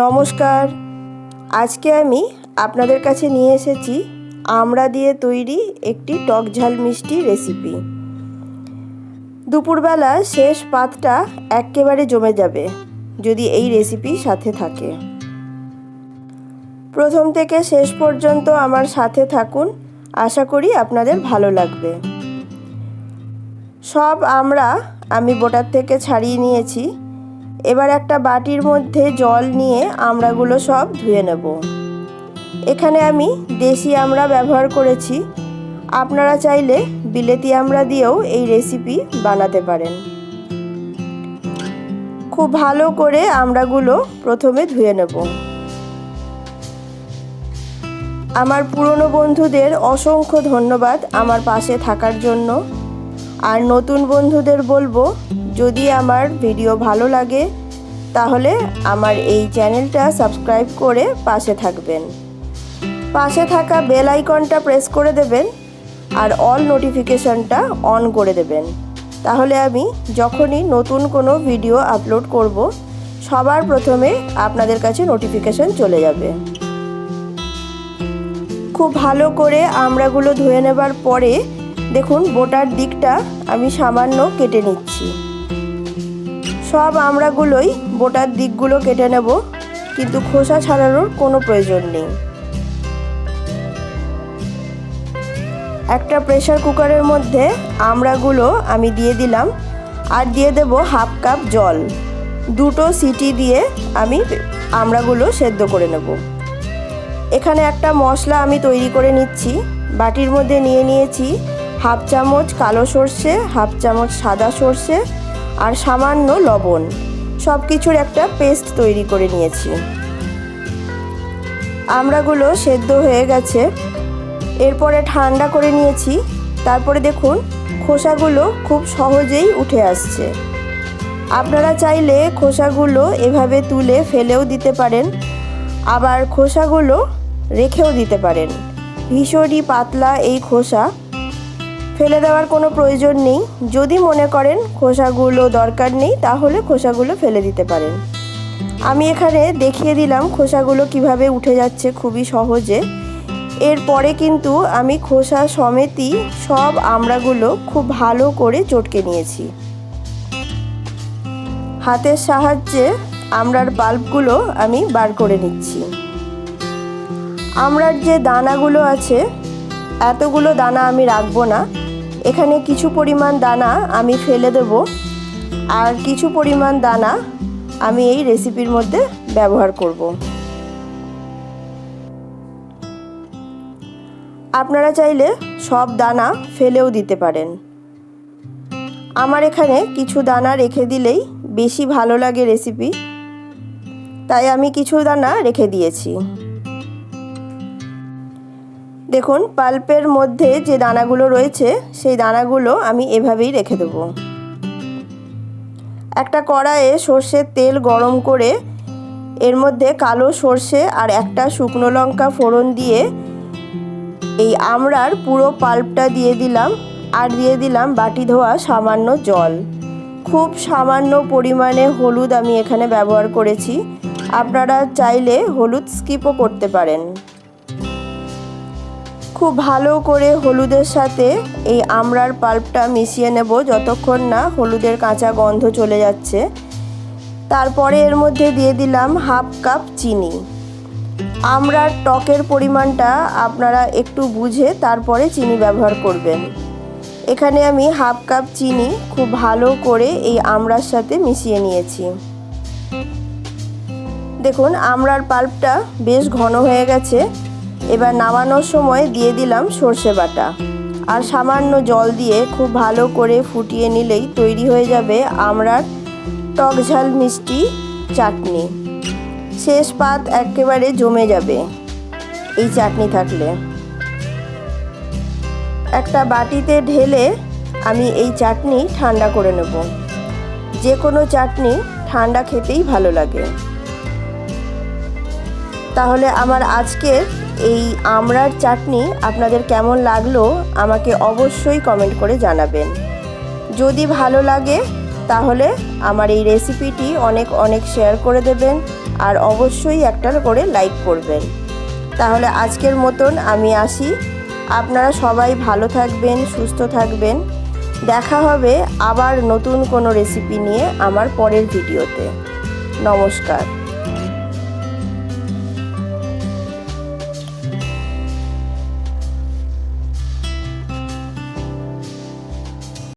নমস্কার। আজকে আমি আপনাদের কাছে নিয়ে এসেছি আমড়া দিয়ে তৈরি একটি টক ঝাল মিষ্টি রেসিপি দুপুরবেলা শেষ পাতটা একেবারে জমে যাবে যদি এই রেসিপি সাথে থাকে। প্রথম থেকে শেষ পর্যন্ত আমার সাথে থাকুন, আশা করি আপনাদের ভালো লাগবে। সব আমরা আমি বোটার থেকে ছাড়িয়ে নিয়েছি। এবার একটা বাটির মধ্যে জল নিয়ে আমড়াগুলো সব ধুয়ে নেব। এখানে আমি দেশি আমড়া ব্যবহার করেছি। আপনারা চাইলে বিলেতি আমড়া দিয়েও এই রেসিপি বানাতে পারেন। খুব ভালো করে আমড়াগুলো প্রথমে ধুয়ে নেব। আমার পুরনো বন্ধুদের অসংখ্য ধন্যবাদ আমার পাশে থাকার জন্য। আর নতুন বন্ধুদের বলব, যদি আমার ভিডিও ভালো লাগে তাহলে আমার এই চ্যানেলটা সাবস্ক্রাইব করে পাশে থাকবেন। পাশে থাকা বেল আইকনটা প্রেস করে দেবেন আর অল নোটিফিকেশনটা অন করে দেবেন। তাহলে আমি যখনই নতুন কোনো ভিডিও আপলোড করব, সবার প্রথমে আপনাদের কাছে নোটিফিকেশন চলে যাবে। খুব ভালো করে আমড়াগুলো ধুয়ে নেবার পরে দেখুন বোটার দিকটা আমি সামান্য কেটে নিচ্ছি। সব আমড়াগুলোই বোটার দিকগুলো কেটে নেব, কিন্তু খোসা ছাড়ানোর কোনো প্রয়োজন নেই। একটা প্রেশার কুকারের মধ্যে আমড়াগুলো আমি দিয়ে দিলাম আর দিয়ে দেব হাফ কাপ জল। দুটো সিটি দিয়ে আমি আমড়াগুলো সেদ্ধ করে নেব। এখানে একটা মশলা আমি তৈরি করে নিচ্ছি। বাটির মধ্যে নিয়ে নিয়েছি হাফ চামচ কালো সর্ষে, হাফ চামচ সাদা সর্ষে আর সামান্য লবণ। সব কিছুর একটা পেস্ট তৈরি করে নিয়েছি। আমড়াগুলো সেদ্ধ হয়ে গেছে। এরপরে ঠান্ডা করে নিয়েছি। তারপরে দেখুন, খোসাগুলো খুব সহজেই উঠে আসছে। আপনারা চাইলে খোসাগুলো এভাবে তুলে ফেলেও দিতে পারেন। আবার খোসাগুলো রেখেও দিতে পারেন। ভীষণই পাতলা এই খোসা। ফেলে দেওয়ার কোনো প্রয়োজন নেই। যদি মনে করেন খোসাগুলো দরকার নেই, তাহলে খোসাগুলো ফেলে দিতে পারেন। আমি এখানে দেখিয়ে দিলাম খোসাগুলো কীভাবে উঠে যাচ্ছে খুবই সহজে। এরপরে কিন্তু আমি খোসা সমেতই সব আমড়াগুলো খুব ভালো করে চটকে নিয়েছি। হাতের সাহায্যে আমড়ার বাল্বগুলো আমি বার করে নিচ্ছি। আমড়ার যে দানাগুলো আছে, এতগুলো দানা আমি রাখব না। এখানে কিছু পরিমাণ দানা আমি ফেলে দেব আর কিছু পরিমাণ দানা আমি এই রেসিপির মধ্যে ব্যবহার করব। আপনারা চাইলে সব দানা ফেলেও দিতে পারেন। আমার এখানে কিছু দানা রেখে দিলেই বেশি ভালো লাগে রেসিপি তাই আমি কিছু দানা রেখে দিয়েছি। দেখুন, পাল্পের মধ্যে যে দানাগুলো রয়েছে, সেই দানাগুলো আমি এভাবেই রেখে দেব। একটা কড়াইয়ে সর্ষের তেল গরম করে, এর মধ্যে কালো সর্ষে আর একটা শুকনো লঙ্কা ফোড়ন দিয়ে এই আমড়ার পুরো পাল্পটা দিয়ে দিলাম, আর দিয়ে দিলাম বাটি ধোয়া সামান্য জল। খুব সামান্য পরিমাণে হলুদ আমি এখানে ব্যবহার করেছি। আপনারা চাইলে হলুদ স্কিপও করতে পারেন। খুব ভালো করে হলুদের সাথে এই আমড়ার পাল্পটা মিশিয়ে নেব যতক্ষণ না হলুদের কাঁচা গন্ধ চলে যাচ্ছে। তারপরে এর মধ্যে দিয়ে দিলাম হাফ কাপ চিনি। আমড়ার টকের পরিমাণটা আপনারা একটু বুঝে তারপরে চিনি ব্যবহার করবেন। এখানে আমি হাফ কাপ চিনি খুব ভালো করে এই আমড়ার সাথে মিশিয়ে নিয়েছি। দেখুন, আমড়ার পাল্পটা বেশ ঘন হয়ে গেছে। এবার নামানোর সময় দিয়ে দিলাম সর্ষে বাটা। আর সামান্য জল দিয়ে খুব ভালো করে ফুটিয়ে নিলেই তৈরি হয়ে যাবে আমরার টক ঝাল মিষ্টি চাটনি। শেষ পাত একেবারে জমে যাবে এই চাটনি থাকলে। একটা বাটিতে ঢেলে আমি এই চাটনি ঠান্ডা করে নেব। যে কোনো চাটনি ঠান্ডা খেতেই ভালো লাগে। তাহলে আমার আজকের এই আমড়ার চাটনি আপনাদের কেমন লাগল আমাকে অবশ্যই কমেন্ট করে জানাবেন। যদি ভালো লাগে, তাহলে আমার এই রেসিপিটি অনেক অনেক শেয়ার করে দেবেন আর অবশ্যই একটা করে লাইক করবেন। তাহলে আজকের মতন আমি আসি। আপনারা সবাই ভালো থাকবেন, সুস্থ থাকবেন। দেখা হবে আবার নতুন কোনো রেসিপি নিয়ে আমার পরের ভিডিওতে নমস্কার।